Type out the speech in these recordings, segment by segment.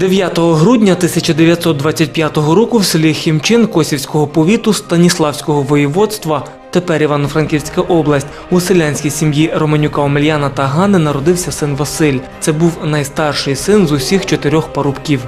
9 грудня 1925 року в селі Хімчин Косівського повіту Станіславського воєводства, тепер Івано-Франківська область, у селянській сім'ї Романюка Омельяна та Гани народився син Василь. Це був найстарший син з усіх чотирьох парубків.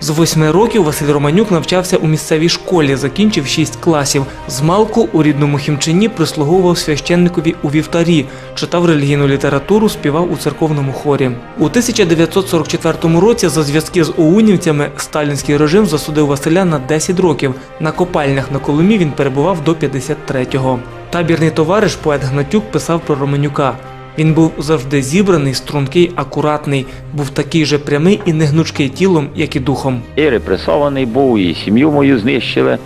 З восьми років Василь Романюк навчався у місцевій школі, закінчив шість класів. З малку у рідному Хімчині прислуговував священникові у вівтарі, читав релігійну літературу, співав у церковному хорі. У 1944 році за зв'язки з оунівцями сталінський режим засудив Василя на 10 років. На копальнях на Коломі він перебував до 53-го. Табірний товариш поет Гнатюк писав про Романюка. Він був завжди зібраний, стрункий, акуратний, був такий же прямий і негнучкий тілом, як і духом. І репресований був, і сім'ю мою знищили.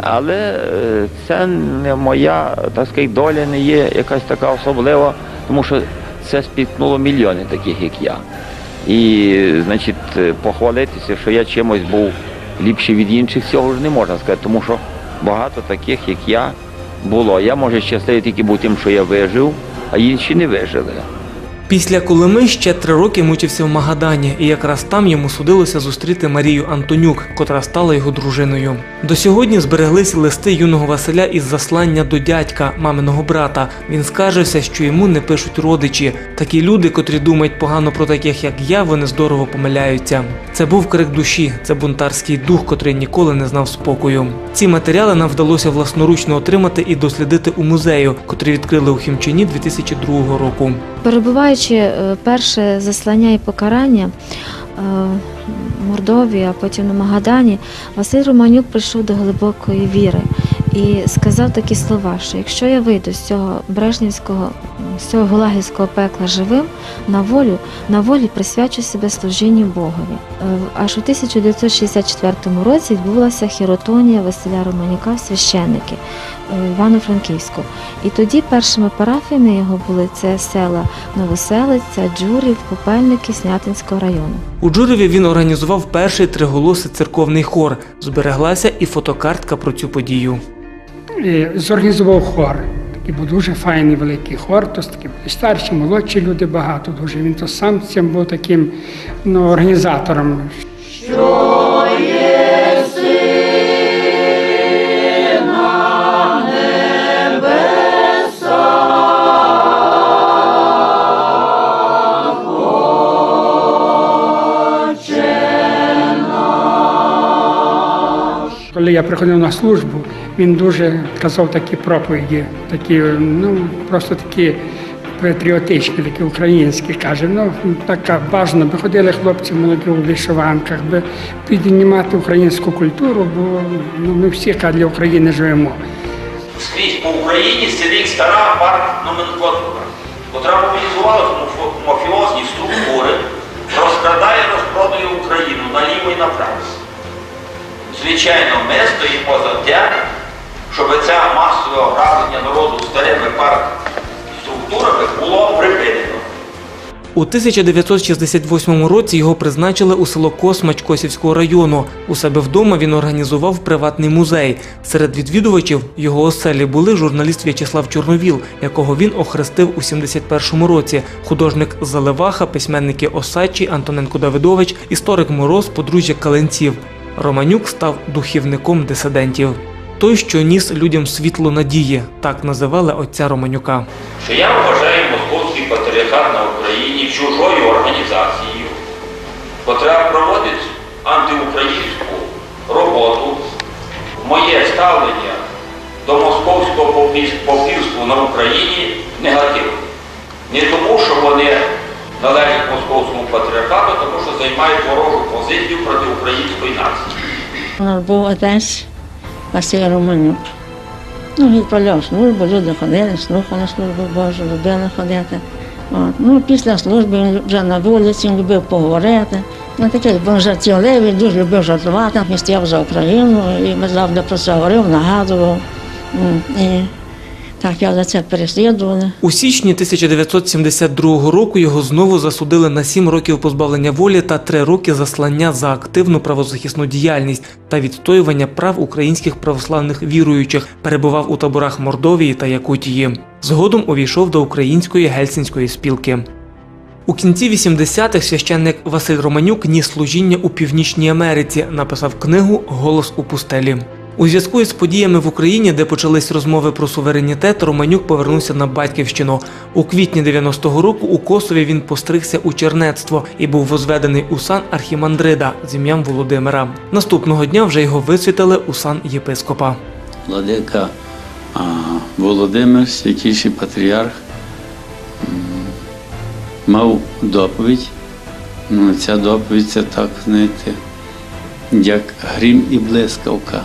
Але е, це не моя, так сказати, доля не є якась така особлива, тому що це спіткнуло мільйони таких, як я. І, значить, е, похвалитися, що я чимось був ліпший від інших, цього ж не можна сказати, тому що багато таких, як я, було. Я, може, щасливий тільки був тим, що я вижив, а інші не вижили. Після Колими ще три роки мучився в Магадані, і якраз там йому судилося зустріти Марію Антонюк, котра стала його дружиною. До сьогодні збереглись листи юного Василя із заслання до дядька, маминого брата. Він скаржився, що йому не пишуть родичі. Такі люди, котрі думають погано про таких, як я, вони здорово помиляються. Це був крик душі, це бунтарський дух, котрий ніколи не знав спокою. Ці матеріали нам вдалося власноручно отримати і дослідити у музею, котрий відкрили у Хімчині 2002 року. Перебуваючи е, перше заслання і покарання е, в Мордові, а потім на Магадані, Василь Романюк прийшов до глибокої віри і сказав такі слова, що якщо я вийду з цього Брежнівського, з цього гулагівського пекла живим на волю, на волі присвячу себе служінню Богові. Е, Аж у 1964 році відбулася хіротонія Василя Романюка в священники е, Івано-Франківську. І тоді першими парафіями його були це села Новоселиця, Джурів, Попельники Снятинського району. У Джуреві він організував перший триголосий церковний хор. Збереглася і фотокартка про цю подію. Зорганізував хор. Такий був дуже файний великий хор, то такі були старші, молодші люди багато дуже. Він то сам цим був таким ну, організатором. Коли я приходив на службу, він дуже казав такі проповіді, такі, ну просто такі патріотичні, такі українські. Каже, ну така бажано, би ходили хлопці молоді у вишиванках, би піднімати українську культуру, бо ну, ми всі для України живемо. скрізь по Україні сидить стара партноменклатура, котра мобілізувала мафіозні структури, розкрадає, розпродає Україну наліво і направо. Звичайно, ми стоїмо за те, щоб це масове ограблення народу старими партструктурами було припинено. У 1968 році його призначили у село Космач Косівського району. У себе вдома він організував приватний музей. Серед відвідувачів його оселі були журналіст В'ячеслав Чорновіл, якого він охрестив у 71-му році, художник Заливаха, письменники Осадчий, Антоненко Давидович, історик Мороз, подружжя Каленців. Романюк став духівником дисидентів. Той, що ніс людям світло надії, так називали отця Романюка. що я вважаю московський патріархат на Україні чужою організацією, котра проводить антиукраїнську роботу. Моє ставлення до московського попівства на Україні негативне. Не тому, що вони належать московському патріархату, тому що займають ворожу позицію проти української нації. У нас був отець Василь Романюк. Ну, відправляв службу, люди ходили, слухали службу Божу, любили ходити. От. Ну, після служби він вже на вулиці, він любив поговорити. Ну, такий був жартівливий, дуже любив жартувати, містів за Україну, і ми завжди про це говорив, нагадував. І так я за це переслідували. У січні 1972 року його знову засудили на 7 років позбавлення волі та 3 роки заслання за активну правозахисну діяльність та відстоювання прав українських православних віруючих. Перебував у таборах Мордовії та Якутії. Згодом увійшов до української гельсінської спілки. У кінці 80-х священник Василь Романюк ніс служіння у Північній Америці, написав книгу Голос у пустелі. У зв'язку із подіями в Україні, де почались розмови про суверенітет, Романюк повернувся на батьківщину. У квітні 90-го року у Косові він постригся у чернецтво і був возведений у сан архімандрида з ім'ям Володимира. Наступного дня вже його висвітили у сан єпископа. Владика Володимир, святіший патріарх, мав доповідь. Ну, ця доповідь це так, знаєте, як грім і блискавка.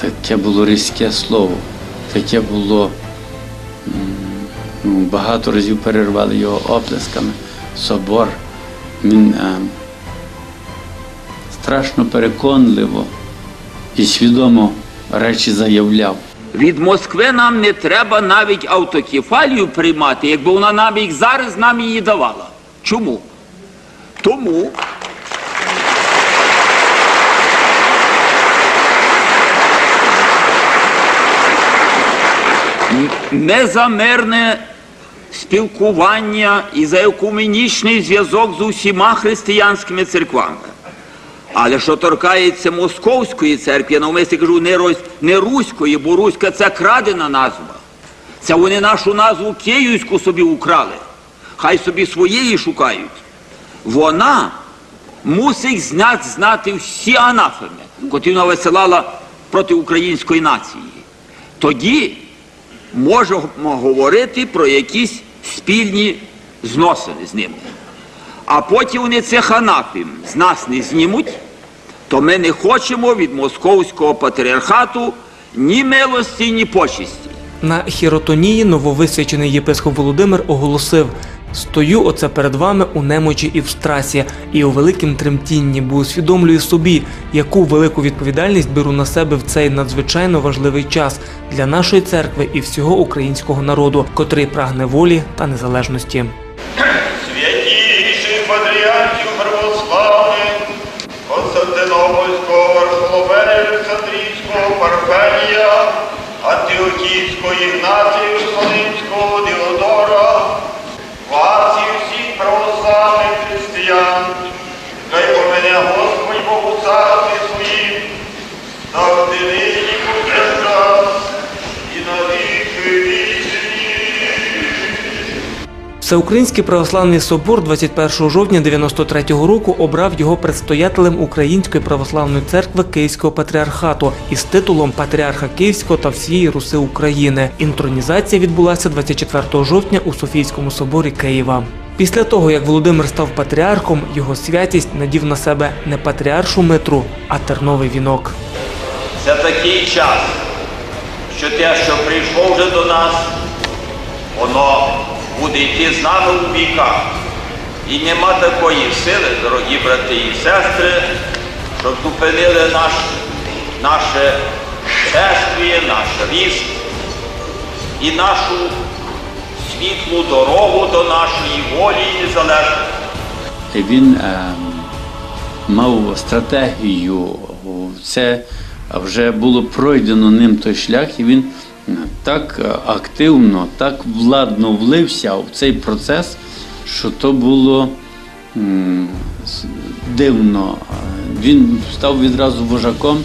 Таке було різке слово, таке було. Ну, багато разів перервали його оплесками. Собор. Він е, страшно переконливо і свідомо речі заявляв. Від Москви нам не треба навіть автокефалію приймати, якби вона нам їх зараз нам її давала. Чому? Тому. Н- Не за мирне спілкування і за екуменічний зв'язок з усіма християнськими церквами. Але що торкається московської церкви, я навмисне кажу не, Рось, не руської, бо руська це крадена назва. Це вони нашу назву київську собі украли. Хай собі своєї шукають. Вона мусить знати, знати всі анафеми, котрі вона висилала проти української нації. Тоді можемо говорити про якісь спільні зносини з ними. А потім вони це анафем з нас не знімуть, то ми не хочемо від московського патріархату ні милості, ні почесті. На хіротонії нововисвячений єпископ Володимир оголосив: Стою оце перед вами у немочі і в страсі, і у великім тремтінні, бо усвідомлюю собі, яку велику відповідальність беру на себе в цей надзвичайно важливий час для нашої церкви і всього українського народу, котрий прагне волі та незалежності. святійших патріархів православних, Константинопольського, Варфоломея Олександрійського, Парфенія, Антиохійського, Ігнатія Єрусалимського, Діодора, вас і всіх православних Всеукраїнський православний собор 21 жовтня 93-го року обрав його предстоятелем Української православної церкви Київського патріархату із титулом Патріарха Київського та всієї Руси України. Інтронізація відбулася 24 жовтня у Софійському соборі Києва. Після того, як Володимир став патріархом, його святість надів на себе не патріаршу митру, а терновий вінок. Це такий час, що те, що прийшло вже до нас, воно буде йти з нами у віках. І нема такої сили, дорогі брати і сестри, щоб зупинили наш, наше шествіє, наш ріст і нашу світлу дорогу до нашої волі і незалежності. Він е, мав стратегію, це вже було пройдено ним той шлях, і він так е, активно, так владно влився в цей процес, що то було дивно. Він став відразу вожаком.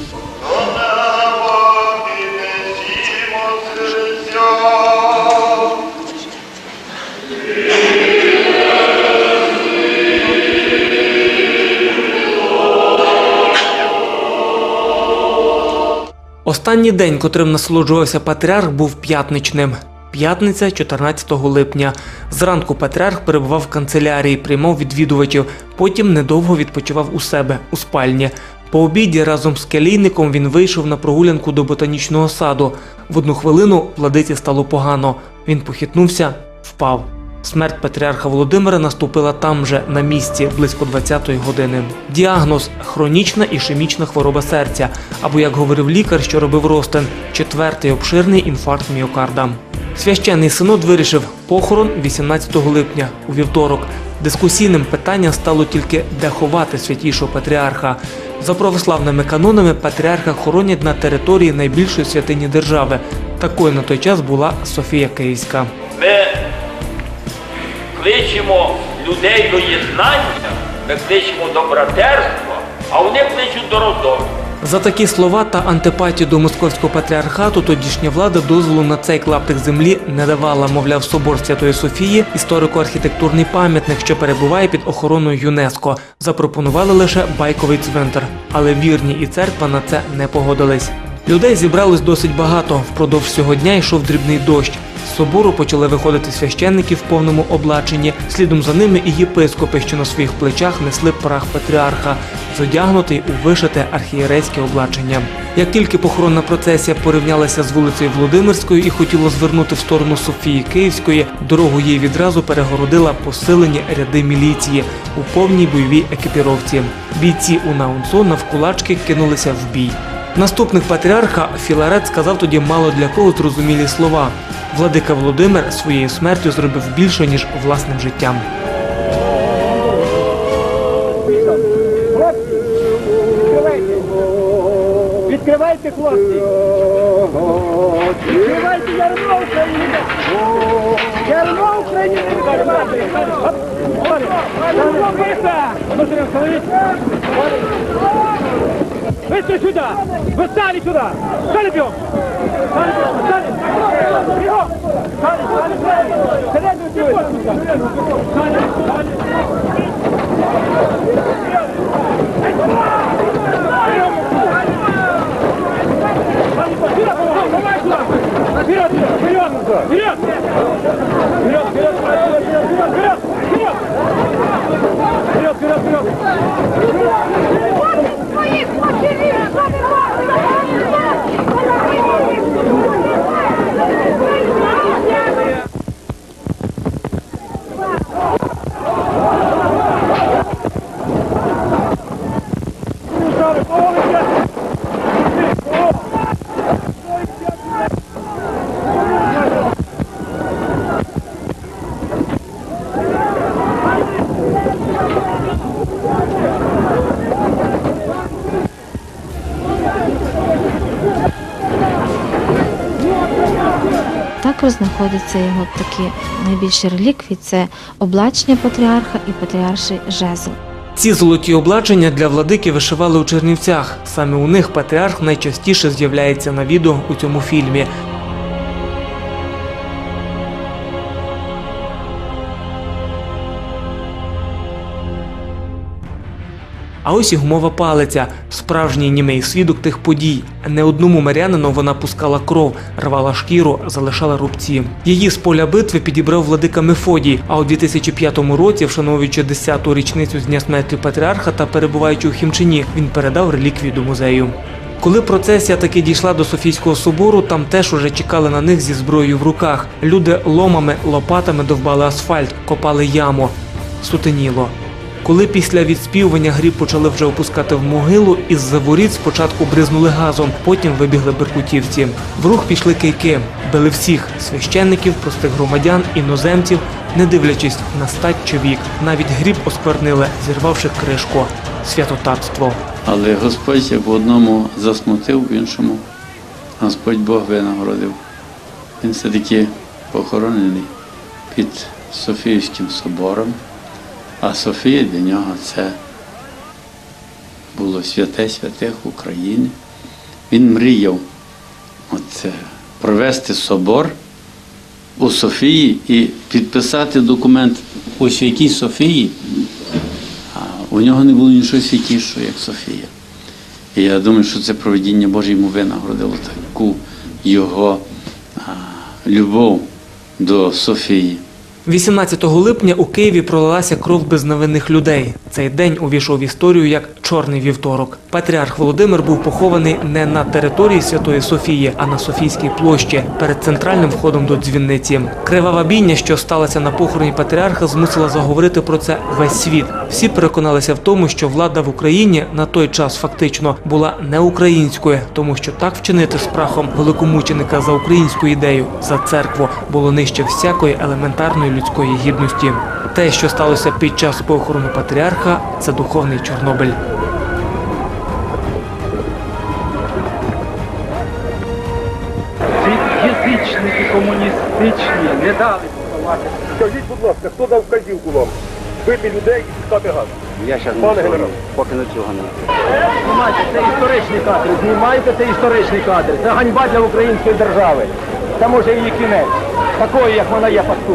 Останній день, котрим насолоджувався патріарх, був п'ятничним. П'ятниця 14 липня. Зранку патріарх перебував в канцелярії, приймав відвідувачів, потім недовго відпочивав у себе у спальні. По обіді разом з келійником він вийшов на прогулянку до ботанічного саду. В одну хвилину владиці стало погано. Він похитнувся, впав. Смерть патріарха Володимира наступила там же, на місці, близько 20-ї години. Діагноз хронічна ішемічна хвороба серця, або, як говорив лікар, що робив Ростен, четвертий обширний інфаркт міокарда. Священний синод вирішив похорон 18 липня у вівторок. Дискусійним питанням стало тільки де ховати святішого патріарха. За православними канонами патріарха хоронять на території найбільшої святині держави. Такою на той час була Софія Київська. Ми кличемо людей до єднання, ми кличемо до а вони кличуть до роздору. За такі слова та антипатію до московського патріархату тодішня влада дозволу на цей клаптик землі не давала, мовляв, собор Святої Софії, історико-архітектурний пам'ятник, що перебуває під охороною ЮНЕСКо. Запропонували лише байковий цвинтар, але вірні і церква на це не погодились. Людей зібралось досить багато. Впродовж всього дня йшов дрібний дощ. З собору почали виходити священники в повному облаченні. Слідом за ними і єпископи, що на своїх плечах несли прах патріарха, зодягнутий у вишите архієрейське облачення. Як тільки похоронна процесія порівнялася з вулицею Володимирською і хотіла звернути в сторону Софії Київської, дорогу їй відразу перегородила посилені ряди міліції у повній бойовій екіпіровці. Бійці у УНАУНСО навкулачки кинулися в бій. Наступник патріарха Філарет сказав тоді мало для кого зрозумілі слова. Владика Володимир своєю смертю зробив більше ніж власним життям. Відкривайте, хлопці! Відкривайте ярмо України! Ярмо України! Ярмо виса! Вище сюди! Ви стали сюди! Стали бьем! Стали бьем! Стали! Бьем! Стали! Стали! Стали! Середню сюди! Стали! Стали! Вперед! Вперед! Вперед! Вперед! Вперед! Вперед! Вперед! Вперед! Вперед! Своїх злочинів забивати! Також знаходяться його такі найбільші реліквії це облачення патріарха і патріарший жезл. Ці золоті облачення для владики вишивали у Чернівцях. Саме у них патріарх найчастіше з'являється на відео у цьому фільмі. А ось і гумова палиця, справжній німий свідок тих подій. Не одному мирянину вона пускала кров, рвала шкіру, залишала рубці. Її з поля битви підібрав владика Мефодій. А у 2005 році, вшановуючи 10-ту річницю з дня смерті патріарха та перебуваючи у Хімчині, він передав реліквію до музею. Коли процесія таки дійшла до Софійського собору, там теж уже чекали на них зі зброєю в руках. Люди ломами, лопатами довбали асфальт, копали яму. Сутеніло. Коли після відспівування гріб почали вже опускати в могилу, із-за воріт спочатку бризнули газом, потім вибігли беркутівці. В рух пішли кийки, били всіх священників, простих громадян, іноземців, не дивлячись на стать чи вік. Навіть гріб осквернили, зірвавши кришку. Святотатство. Але Господь як в одному засмутив, в іншому Господь Бог винагородив. Він все-таки похоронений під Софіївським собором, а Софія для нього це було святе святих України. Він мріяв оце, провести собор у Софії і підписати документ у святій Софії. А у нього не було нічого святішого, як Софія. І я думаю, що це проведіння Боже йому винагородило таку його а, любов до Софії. 18 липня у Києві пролилася кров безневинних людей. Цей день увійшов в історію як Чорний вівторок. Патріарх Володимир був похований не на території Святої Софії, а на Софійській площі перед центральним входом до дзвіниці. Кривава бійня, що сталася на похороні патріарха, змусила заговорити про це весь світ. Всі переконалися в тому, що влада в Україні на той час фактично була не українською, тому що так вчинити з прахом великомученика за українську ідею, за церкву було нижче всякої елементарної людської гідності. Те, що сталося під час похорону патріарха, це духовний Чорнобиль. Язичники комуністичні не дали поховати. Скажіть, будь ласка, хто дав вказівку вам? бити людей і пускати газ. Я зараз Пане генерал. поки на цього не. Знімайте, це історичні кадри. Знімайте це історичні кадри. Це ганьба для української держави. Це може її кінець. Такої, як вона є почати.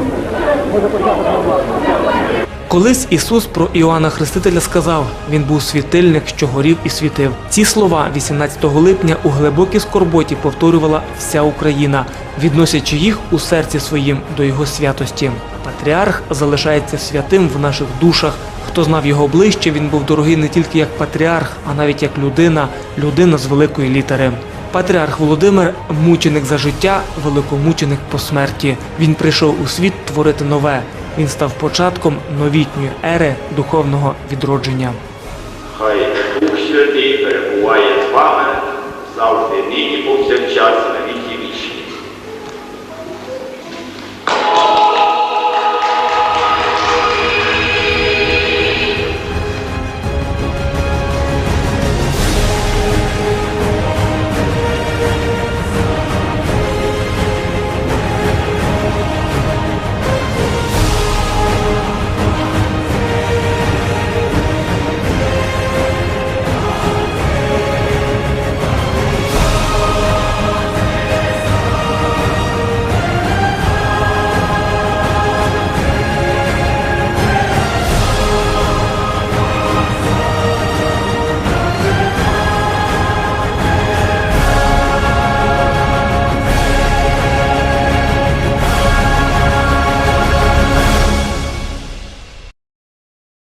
Колись Ісус про Іоанна Хрестителя сказав: Він був світильник, що горів і світив. Ці слова 18 липня у глибокій скорботі повторювала вся Україна, відносячи їх у серці своїм до його святості. Патріарх залишається святим в наших душах. Хто знав його ближче, він був дорогий не тільки як патріарх, а навіть як людина, людина з великої літери. Патріарх Володимир мученик за життя, великомученик по смерті. Він прийшов у світ творити нове. Він став початком новітньої ери духовного відродження. Хай Дух Святий перебуває з вами завжди нині повсякчас